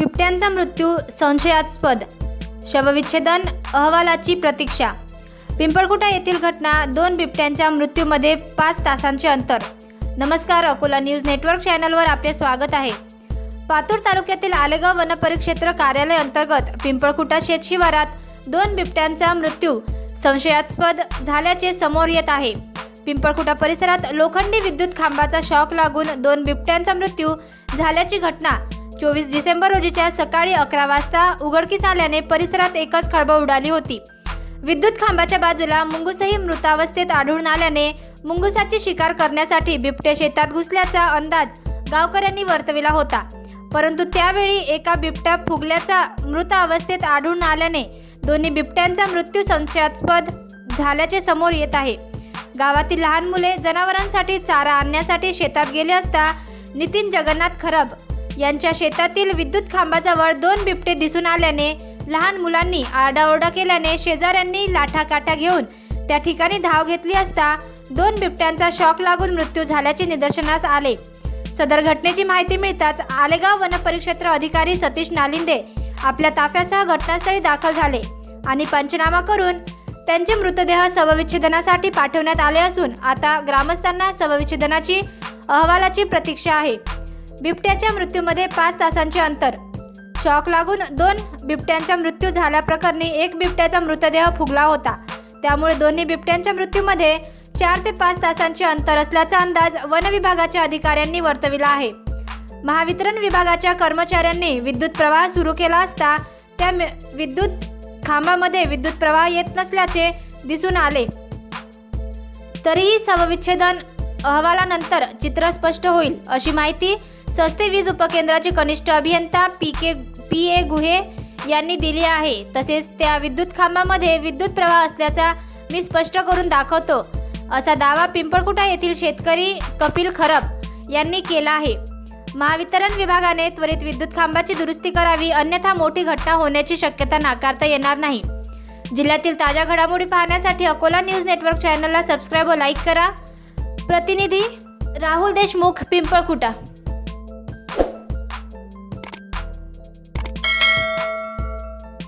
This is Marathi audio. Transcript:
बिबट्यांचा मृत्यू संशयास्पद. शवविच्छेदन अहवालाची प्रतीक्षा. पिंपळकुटा येथील घटना दोन बिबट्यांच्या मृत्यूमध्ये पाच तासांचे अंतर. नमस्कार अकोला न्यूज नेटवर्क चॅनलवर आपले स्वागत आहे. पातूर तालुक्यातील आलेगाव वनपरिक्षेत्र कार्यालय अंतर्गत पिंपळकुटा शेतशिवारात दोन बिबट्यांचा मृत्यू संशयास्पद झाल्याचे समोर येत आहे. पिंपळकुटा परिसरात लोखंडी विद्युत खांबाचा शॉक लागून दोन बिबट्यांचा मृत्यू झाल्याची घटना चोवीस डिसेंबर रोजीच्या सकाळी अकरा वाजता उघडकीस आल्याने परिसरात एकच खळबळ उडाली होती. विद्युत खांबाच्या बाजूला मुंगूसही मृतावस्थेत आढळून आल्याने मुंगुसाची शिकार करण्यासाठी बिबटे शेतात घुसल्याचा अंदाज गावकऱ्यांनी वर्तविला होता. परंतु त्यावेळी एका बिबट्या फुगल्याचा मृत अवस्थेत आढळून आल्याने दोन्ही बिबट्यांचा मृत्यू संशयास्पद झाल्याचे समोर येत आहे. गावातील लहान मुले जनावरांसाठी चारा आणण्यासाठी शेतात गेले असता नितीन जगन्नाथ खरब यांच्या शेतातील विद्युत खांबाजवळ दोन बिबटे दिसून आल्याने लहान मुलांनी आरडाओरडा केल्याने शेजाऱ्यांनी लाठाकाठा घेऊन त्या ठिकाणी धाव घेतली असता दोन बिबट्यांचा शॉक लागून मृत्यू झाल्याचे निदर्शनास आले. सदर घटनेची माहिती मिळताच आलेगाव वनपरिक्षेत्र अधिकारी सतीश नालिंदे आपल्या ताफ्यासह घटनास्थळी दाखल झाले आणि पंचनामा करून त्यांचे मृतदेह शवविच्छेदनासाठी पाठवण्यात आले असून आता ग्रामस्थांना शवविच्छेदनाची अहवालाची प्रतीक्षा आहे. बिबट्याच्या मृत्यूमध्ये पाच तासांचे अंतर. शॉक लागून दोन बिबट्यांचा मृत्यू झाल्याप्रकरणी एक बिबट्याचा मृतदेह फुगला होता. त्यामुळे दोन्ही बिबट्यांच्या मृत्यूमध्ये चार ते पाच तासांचे अंतर असल्याचा अंदाज वन विभागाच्या अधिकाऱ्यांनी वर्तविला आहे. महावितरण विभागाच्या कर्मचाऱ्यांनी विद्युत प्रवाह सुरू केला असता त्या विद्युत खांबामध्ये विद्युत प्रवाह येत नसल्याचे दिसून आले. तरीही शवविच्छेदन अहवालानंतर चित्र स्पष्ट होईल अशी माहिती सस्ते वीज उपकेंद्राचे कनिष्ठ अभियंता पी के पी ए गुहे यांनी दिली आहे. तसेच त्या विद्युत खांबामध्ये विद्युत प्रवाह असल्याचा मी स्पष्ट करून दाखवतो. असा दावा पिंपळकुटा येथील शेतकरी कपिल खरब यांनी केला आहे. महावितरण विभागाने त्वरित विद्युत खांबाची दुरुस्ती करावी अन्यथा मोठी घटना होण्याची शक्यता नाकारता येणार नाही. जिल्ह्यातील ताज्या घडामोडी पाहण्यासाठी अकोला न्यूज नेटवर्क चॅनलला सबस्क्राईब व लाईक करा. प्रतिनिधी राहुल देशमुख पिंपळकुटा.